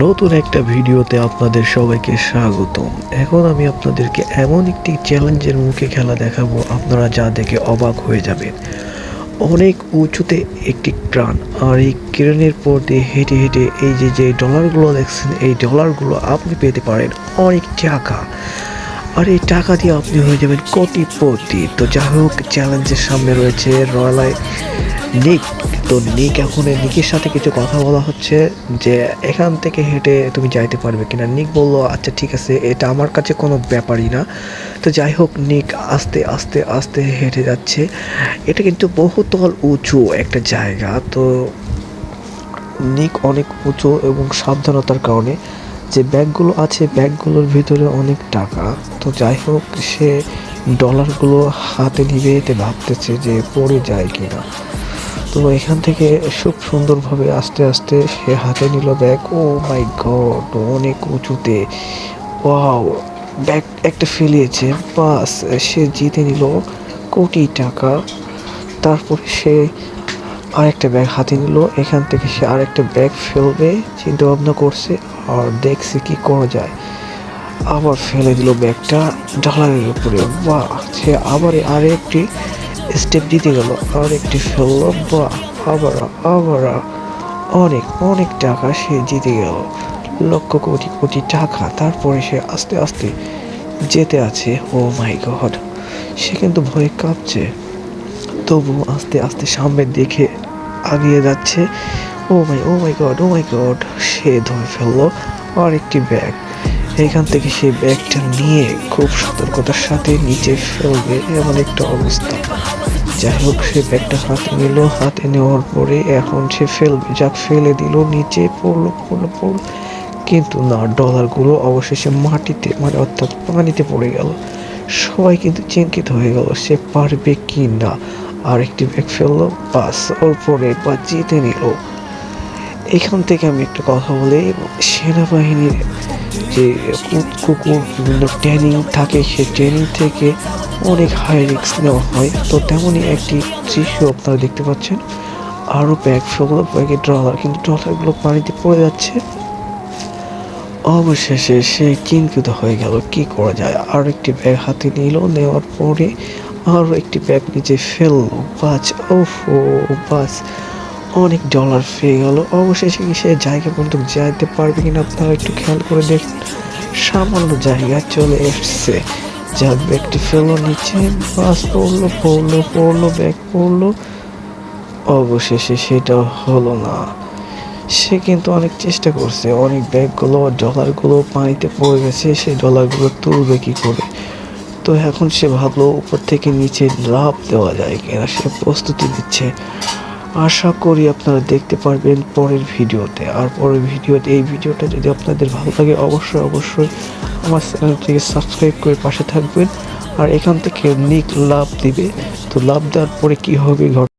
নতুন একটা ভিডিওতে আপনাদের সবাইকে স্বাগত এখন আমি আপনাদেরকে এমন একটি চ্যালেঞ্জের মুখে খেলা দেখাবো, আপনারা যা দেখে অবাক হয়ে যাবেন। অনেক উঁচুতে একটি ক্রান, আর এই ক্রেনের পর দিয়ে হেঁটে হেঁটে এই যে যে ডলারগুলো দেখছেন, এই ডলারগুলো আপনি পেতে পারেন অনেক টাকা। আর এই টাকা দিয়ে আপনি হয়ে যাবেন কোটিপতি। তো যাই হোক, চ্যালেঞ্জের সামনে রয়েছে রয়্যাল নিক তো নিক এখন নিকের সাথে কিছু কথা বলা হচ্ছে যে এখান থেকে হেঁটে তুমি যাইতে পারবে কিনা। নিক বলল আচ্ছা ঠিক আছে, এটা আমার কাছে কোনো ব্যাপারই না। তো যাই হোক, নিক আস্তে আস্তে আস্তে হেঁটে যাচ্ছে। এটা কিন্তু বহুতল উঁচু একটা জায়গা, তো নিক অনেক উঁচু এবং সাবধানতার কারণে যে ব্যাগগুলো আছে, ব্যাগগুলোর ভিতরে অনেক টাকা। তো যাই হোক, সে ডলারগুলো হাতে নিবে, এতে ভাবতেছে যে পড়ে যায় কিনা। তো এখান থেকে খুব সুন্দরভাবে আস্তে আস্তে সে হাতে নিল ব্যাগ। ও মাই গড অনেক উঁচুতে। ওয়াও ব্যাগ একটা ফেলিয়েছে বাস, সে জিতে নিল কোটি টাকা। তারপরে সে আরেকটা ব্যাগ হাতে নিল। এখান থেকে সে আরেকটা ব্যাগ ফেলবে চিন্তা ভাবনা করছে, আর দেখছে কি করা যায়। আবার ফেলে দিল ব্যাগটা ডলারের উপরে। বাহ সে আবার আরেকটি স্টেপ দিতে গেল। আর একটি ফেলল। বা আবার আবার, অনেক অনেক টাকা সে জিতে গেল। লক্ষ কোটি কোটি টাকা। তারপরে সে আস্তে আস্তে যেতে আছে। ও মাই গড সে কিন্তু ভয়ে কাঁপছে। তবু আস্তে আস্তে সামনের দিকে আগিয়ে যাচ্ছে। ও মাই ও মাই গড ও মাই গড সে ধরে ফেলল আর একটি ব্যাগ এখান থেকে সে ব্যাগটা নিয়ে খুব সতর্কতার সাথে নিচে ফেলবে এমন একটা অবস্থা। যাই হোক, সে ব্যাগটা হাতে নিল, হাতে নেওয়ার পরে এখন সে ফেলবে। যাক, ফেলে দিল, নিচে পড়ল পড়ল পড়ল। কিন্তু না, ডলারগুলো অবশেষে মাটিতে মানে অর্থাৎ পানিতে পড়ে গেল। সবাই কিন্তু চিন্তিত হয়ে গেল, সে পারবে কি না। আর একটি ব্যাগ ফেলল, বাস, ওর পরে বা জিতে নিল। এখান থেকে আমি একটা কথা বলি সেনাবাহিনীর যে কুকুর, বিভিন্ন ট্রেনিং থাকে সে ট্রেনিং থেকে অনেক হাই রিস্ক নেওয়া হয়। তো তেমনই একটি দৃশ্য আপনারা দেখতে পাচ্ছেন। আরও ব্যাগ ফেলল ব্যাগের ডলার কিন্তু ডলারগুলো পানিতে পড়ে যাচ্ছে। অবশেষে সে চিন্তিত হয়ে গেল। কি করা যায়? আর একটি ব্যাগ হাতে নিল, নেওয়ার পরে আরও একটি ব্যাগ নিচে ফেলল। বাস ওফ বাস অনেক ডলার পেয়ে গেল। অবশেষে সে জায়গা পর্যন্ত যাইতে পারবে কিনা আপনারা একটু খেয়াল করে দেখুন। সামান্য জায়গা চলে এসছে। যাক, ব্যাগটি ফেলো, নিচে বাস পড়ল পড়ল পড়ল, ব্যাগ পড়ল। অবশেষে সেটা হলো না। সে কিন্তু অনেক চেষ্টা করছে। অনেক ব্যাগগুলো ডলারগুলো পানিতে পড়ে গেছে। সেই ডলারগুলো তুলবে কী করে? তো এখন সে ভাবলো, উপর থেকে নিচে লাভ দেওয়া যায় কিনা। সে প্রস্তুতি দিচ্ছে আশা করি আপনারা দেখতে পারবেন পরের ভিডিওতে। আর পরের ভিডিওতে, এই ভিডিওটা যদি আপনাদের ভালো থাকে অবশ্যই অবশ্যই আমার চ্যানেলটিকে সাবস্ক্রাইব করে পাশে থাকবেন। আর এখান থেকে নিক লাভ দিবে। তো লাভ দেওয়ার পরে কী হবে ঘট